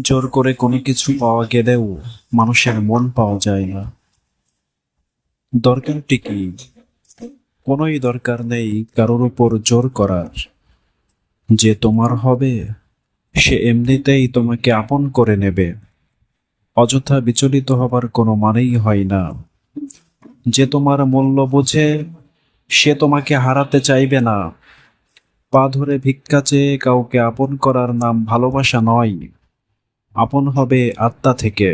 জোর করে কোনো কিছু পাওয়া গেলেও মানুষের মন পাওয়া যায় না। দরকারটি কি? কোনোই দরকার নেই কারোর উপর জোর করার। যে তোমার হবে, সে এমনিতেই তোমাকে আপন করে নেবে। অযথা বিচলিত হবার কোনো মানেই হয় না। যে তোমার মূল্য বোঝে, সে তোমাকে হারাতে চাইবে না। পা ধরে ভিক্ষা চেয়ে কাউকে আপন করার নাম ভালোবাসা নয়। আপন হবে আত্মা থেকে।